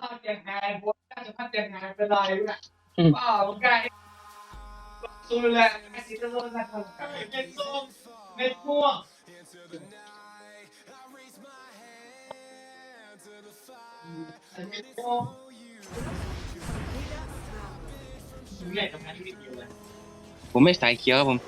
ภาพยังไงบนน่าจะภาพยังไงเป็นไรเนี่ยอืมอ้าวมันไก่สู้แหละไอ้ที่จะโดนนะคนไก่เม็ดส้มเม็ดม่วงไอ้เม็ดม่วงดูใหญ่ทำงานที่ดีเลยผมไม่สายเขียวครับผม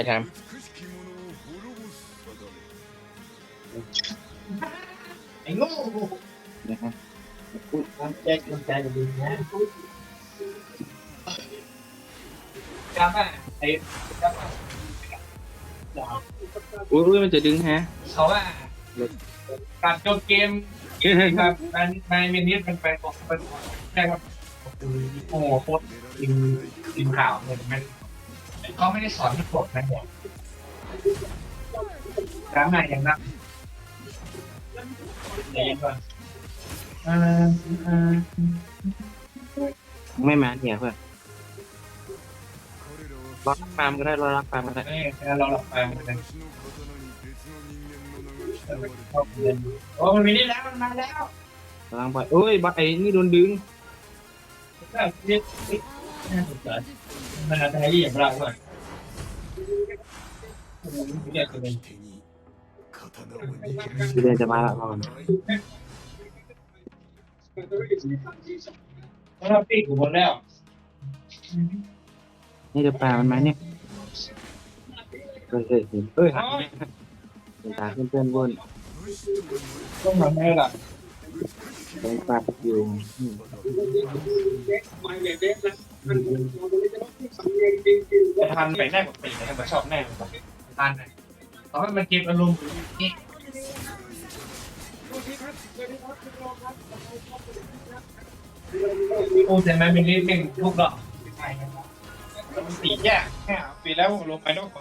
ไปทไอ้โง่ำนะครับพูดความใจคุณใจดีนะจำอะไอ้จำอะอุ้ยมันจะดึงฮะเขาว่าการจบเกมครับมันมันมินิมันเป็นบอกเป็นใช่ครับโอ้โหโคตรทีมทีมข่าวเลยมัน เขาไม่ได้สอนที่กดนะเนี่ยครั้งไหนยังนับเดี๋ยวก่อนอ่าอ่าไม่มาเนี่ยเพื่อนรอรักปามก็ได้รอรักปามก็ได้เอ้ยเราหลับไปมันเป็นชอบเรียนโอ้มันมีนี่แล้วมันมาแล้วกำลังไปเอ้ยบัตไอ้นี่โดนดึงได้เรียก น่าสนใจมันอาจจะให้อย่างเราด้วยโอ้โหเรียกเป็นคือเดินจะมาละก่อนเพราะเราปีกอยู่บนแล้ว นี่จะปลามันไหมเนี่ยเฮ้ยเฮ้ยเฮ้ยเฮ้ยหักเป็นตาเพื่อนเพื่อนบนต้องทำให้ล่ะเป็นปลาอยู่อืม จะทันไปแน่กว่าปีนะครับชอบแน่กว่าทันเพราะมันเก็บอารมณ์นี่โอ้แต่มันเป็นเรื่องทุกดอกมันสีแย่แค่ปีแล้วลงไปต้องไป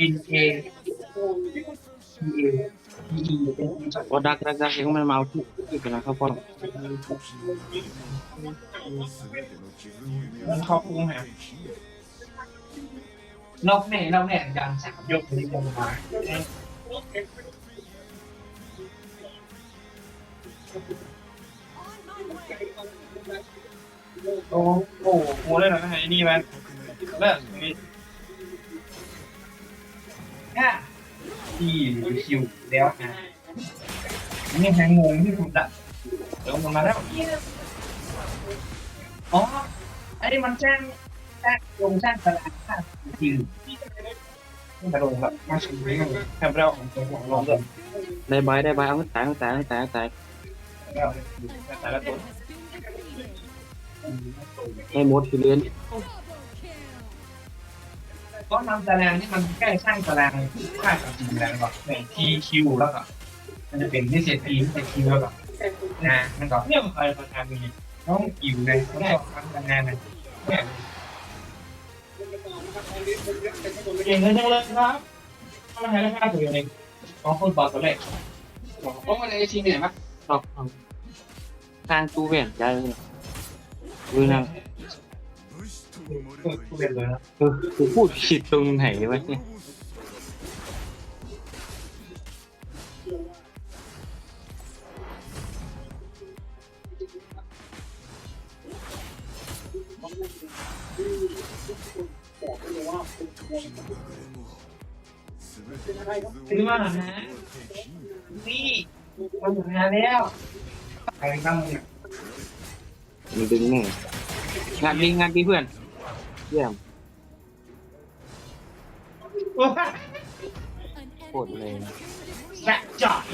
อินเค ทีเอทีอีเป็นพอดักดักดักเองมันมาเอาที่ที่เป็นข้าวป้อมันเขาพุงฮะนอกแน่นอกแน่การสักยกนี้กันมาโอ้โหโหเลยนะไอ้นี่มันเลิกนี่ เนี่ยที่คิวแล้วนะนี่แหงงงที่สุดละเดี๋ยวมันมาแล้วอ๋อไอ้นี่มันแจ้งแจ้งลงแจ้งตลาดค่าจริงนี่กระโดดแบบมาชิมแคมเปญของตัวของลงเลยได้ใบได้ใบเอาตายเอาตายเอาตายเอาตายแต่ละตัวให้หมดคือเรียน ก็นำตารางที่มันใกล้สร้างตารางค่ากับจริงแล้วแบบในทีคิวแล้วก็มันจะเป็นที่เซตีที่เซคิวแล้วก็นะมันก็เรื่องอะไรประการนี้น้องอิวเลยต้องทำงานเลยเก่งเลยจังเลยครับทำไมให้ราคาถูกอย่างนี้ของคนบอกตัวเลขเพราะมันไอทีเนี่ยมั้ยชอบเอาทางตู้แหวนใจเลยดูนะผู้ เรียนเลยนะเออกูพูดผิดตรงไหนวะเนี่ยซื้อมานะนี่มาถึงงานแล้วใครตั้งเนี่ยมันดึงแน่งานดีงานดีเพื่อน เยี่ยมโอ้ยโคตรเลยแสะจ่อย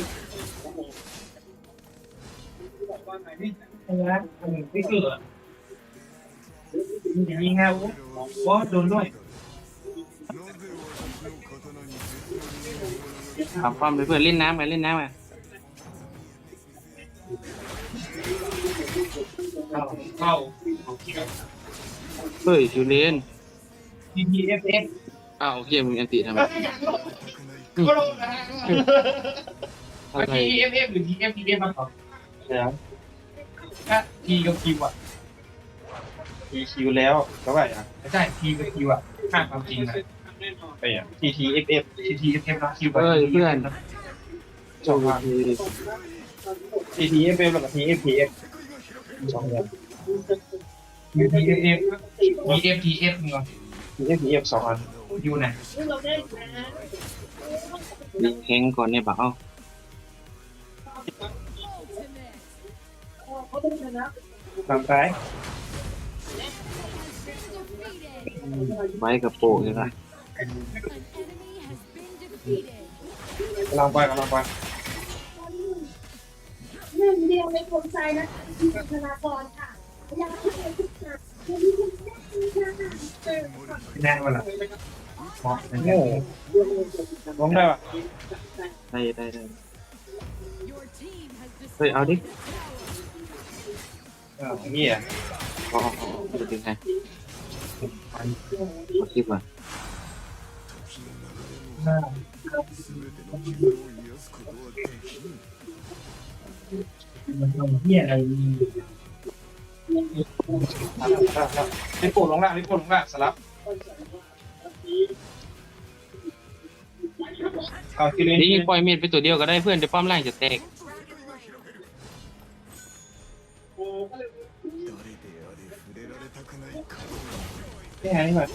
เออนะอันนี้ไม่เกิดอย่างนี้งวะว่าโดนด้วยทำความเลยเพื่อนเล่นน้ำกันเล่นน้ำกันเข้าเข้า เฮ้ยชิวเล่น TTFF อ้าวโอเคมึงอันติทำไม ก็ลงนะฮะ อะไร TFF หรือ TFTF มาก่อนแล้ว ถ้า T กับ Q อะทีคิวแล้วก็ว่าอย่างไม่ใช่ T กับ Q อะค่าความจริงนะ ไปอย่างทีทีเอฟเอฟ TTFF แล้ว Q กับ เอ้ยเพื่อนสองพันทีทีเอฟเอฟแล้วก็ทีเอฟทีเอฟสองอย่าง TTFF TFTF เนาะทีเอฟทีเอฟสองอันอยู่ไหนแข่งก่อนเนี่ยเปล่าทางซ้ายไว้กับโปะเลยป่ะกำลังไปกำลังไปหนึ่งเดียวในคนใจนะที่เป็นธนากรค่ะ อยากให้ทุกท่านที่มีคุณแม่เจอแน่นวันละมองเป็นโง่ลงได้ปะได้ได้ได้เฮ้ยเอาดิเออเหี้ยเอาเอาเอาเอาจะถึงไงเอาคลิปก่อนมันทำเหี้ยอะไร นี่รีบปลงล่างรีบปวดลงล่างสลับเอาทีเล่นนี่ยิงปล่อยเม็ดไปตัวเดียวก็ได้เพื่อนเดี๋ยวป้อมล่างจะแตกนี่นี่แบบ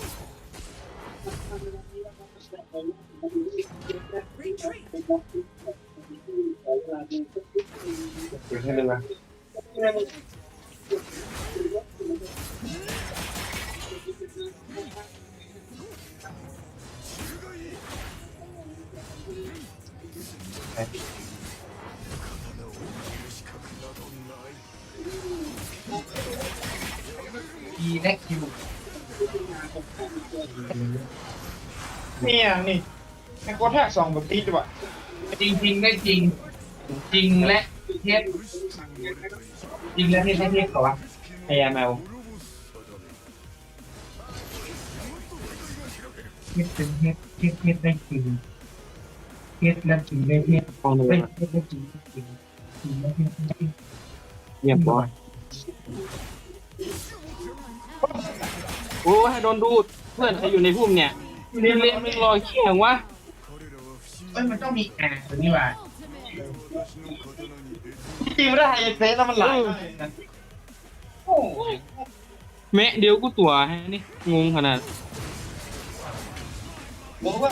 เดี๋ยวให้เลยนะ ทีและคิวนี่อย่างนี่แม่งก็แทกสองแบบตีด้วยวะจริงจริงได้จริง จริงและเท็จจริงและเท็จไม่เท็จเขาวะพยายามเอา เท็จเป็นเท็จเท็จเท็จได้จริงเท็จและจริงได้เท็จป้องเลเฮ้ยยเท็จได้จริงได้จริงจริงและเท็จได้จริงเยี่ยมบอลโอ้ให้โดนดูดเพื่อนใครอยู่ในพุ่มเนี่ยเล่นเล่นไม่รอเขี้ยงวะเอ้ยมันต้องมีแอร์ตัวนี้ว่ะตีไม่ได้ไฮเฟสแล้วมันไหลโอ้แม่เดี๋ยวกูตัวให้นี่งงขนาด บอกว่า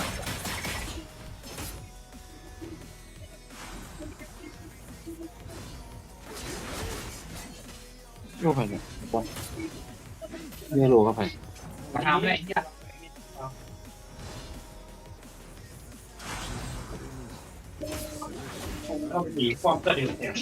โยกไปเนี่ยบอลเนี่ยโลก็ไปมาทำอะไรเนี่ยต้องมีความกระเด็นเนี่ย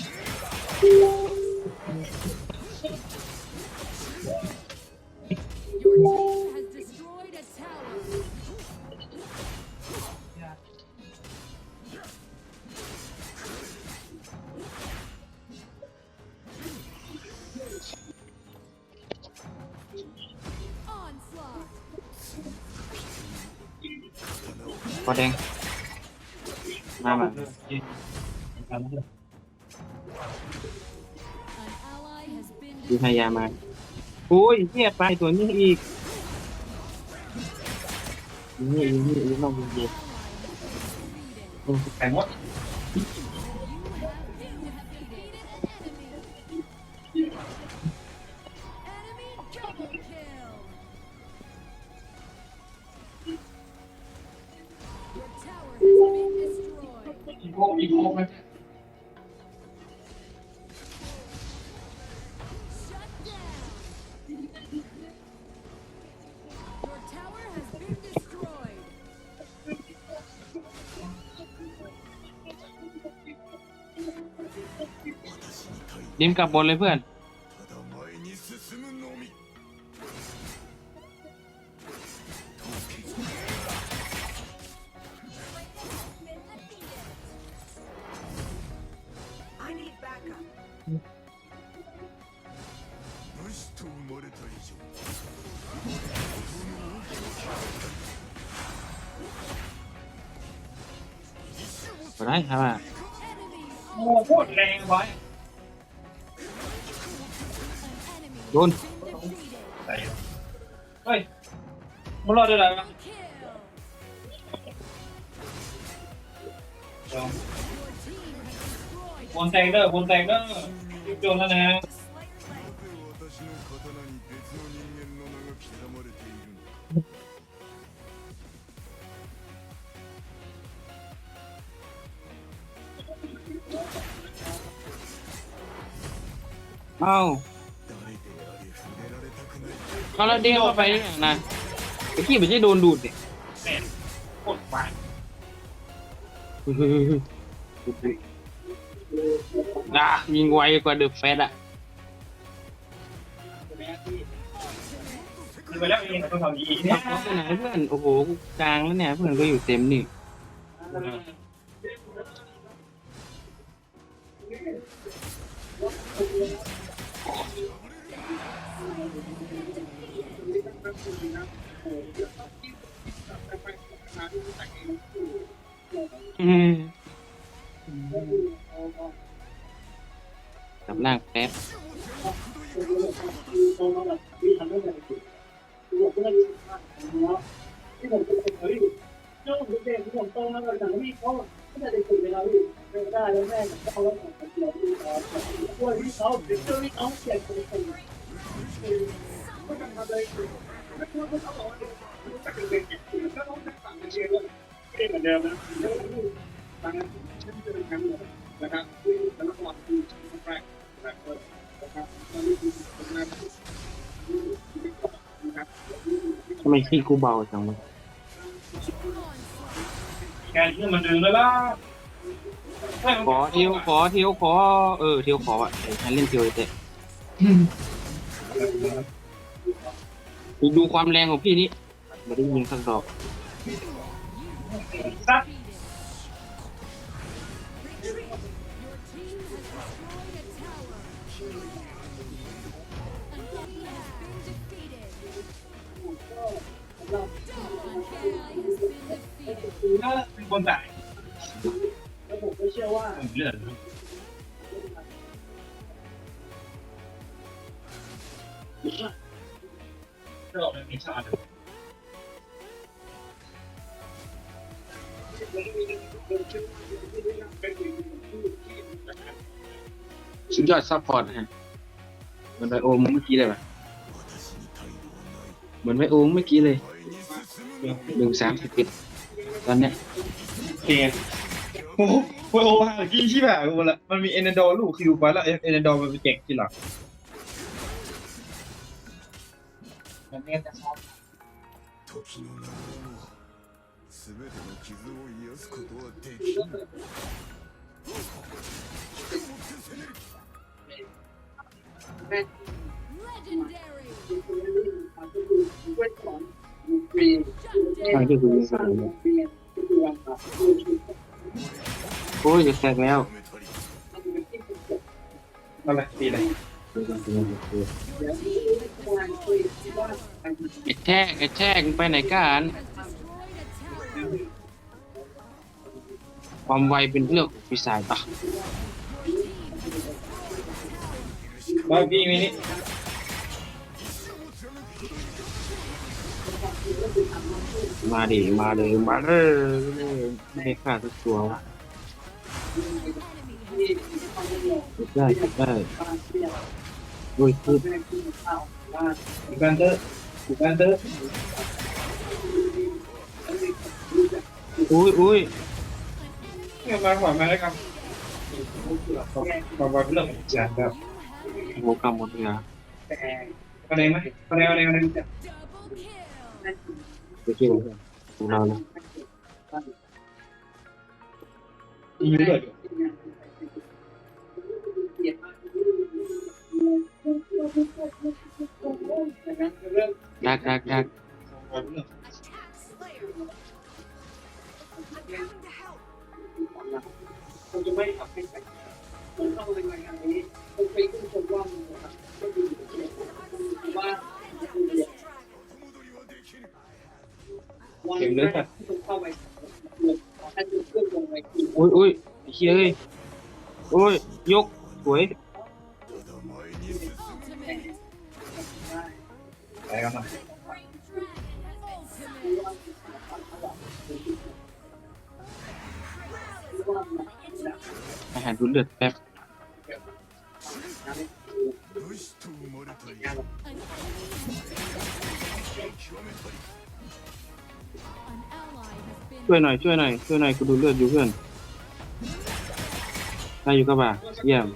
พอแดงมามา An ally has been ดูพยายามมาโอ้ยเนี่ยไปตัวนี้อีกนี่นี่นี่นี่น้องเย็นไข่มด มีครบไหมดิมกลับบนเลยเพื่อน 武士と生まれた以上ก็ได้ครับอ่ะโอ้โคตรแรงไว้โดนเฮ้ยมันรอดได้ไรวะ บนแตงเดอร์บนแตงเดอร์ยุบโจนแล้วนะ 私の刀に別の人間の名が刻まれているんだ เอ้า 誰であれ触れられたくない เขาแล้วเด้งเข้าไปนี่นะไอ้กี้ไม่ใช่โดนดูดเนี่ย แม่โคตรหวา นด่ายิงไวกว่าเดอะแฟตอะคือไปแล้วเองต้องทำอย่างนี้เนี่ยไปไหนเพื่อน โอ้โหกูกลางแล้วเนี่ยเพื่อนก็อยู่เต็มนี่อืม กเวลาที่ไม่ได้แล้วแม่ก็เอางเดียวที่เขาช่วยที่เขาเด็กที่เขาเสียคนคนก็ทำมาเลยไม่ควรเขาบเป็นเด็กก็ต้องสั่งเชียร์ด้วยไม่เหมือนเดิมนะแล้วก็ทางนั้นฉันจะเป็นครั้งเดียนะครับที่แล้วก็คือแรกนะครับตอนนี้คือนะครับ ทำไมขี้กูเบาจังวะแกที่มันดึงเลยล่ะขอเทียวขอเทียวขอ เออเทียวขออะไอ้ฉันเล่นเทียวเตะดูดูความแรงของพี่นี่ไม่ได้ยิงสักดอกซัด ก็เป็นคนจ่ายแล้วผมก็เชื่อว่าเลือดก็ออกเป็นมิชชั่น สุดยอดซัพพอร์ตนะฮะเหมือนไบโอมเมื่อกี้เลยป่ะ 私に態度はない เหมือนไบโอมเมื่อกี้เลย 前に進む หนึ่งสามสิบเอ็ดตอนเนี้ย เกมโอ้โหโอ้โหฮากี้ที่แบบกูละมันมีเอเนโดลูกคิวไปแล้วเอเนโดมันเป็นเก่งที่หลัง มันเนี่ยจะชอบ 時の流れを全ての傷を癒すことはできん ทางที่กูยิงไปเลยโอ้ยจะแตกแล้วอะไรตีเลยไอ้แช่ไอ้แช่มึงไปไหนกันความไวเป็นเรื่องของปีศาจปะ บางทีมินิมาดิมาเลยมาเลยไม่ได้ฆ่าทุกตัววะหยุดได้หยุดได้โอ้ยคือกูการเตอร์กูการเตอร์อุ้ยอุ้ยเนี่ยมาขวามาแล้วครับมาวันเรื่องจานครับ โหกำหมดเลยอะคะแนนไหมคะแนนคะแนนคะแนนไปเกี่ยวกับพวกเราเลยอีกด้วยดักดักดักผมจะไม่ทำให้ใครผมเข้าในงานนี้ผมไปขึ้นชมว่ามันน เข็มลึกอ่ะอุ้ยอุ้ยเฮ้ยอุ้ยยกสวยไปกันมาอาหารรุนเลือดแป๊บ ช่วยหน่อยช่วยหน่อยช่วยหน่อยกูดูเลือดอยู่เพื่อนได้อยู่กับบ่าเยี่ยม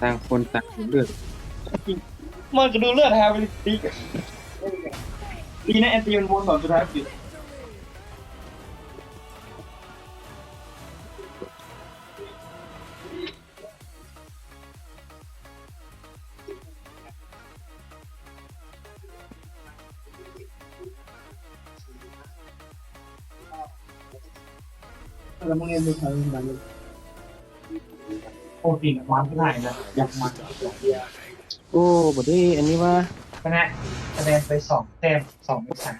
ต่างคนต่างดูเลือดมันจะดูเลือดฮะไปตีตีนะแอนตีมันวนก่อนสุดท้าย แล้วมึงเรียนดูทางนั้นโอ้ติ่งมันไม่ได้นะอยากมันโอ้บดนี้อันนี้ว่าคะแนนคะแนนไปสองเต็มสองไปสาม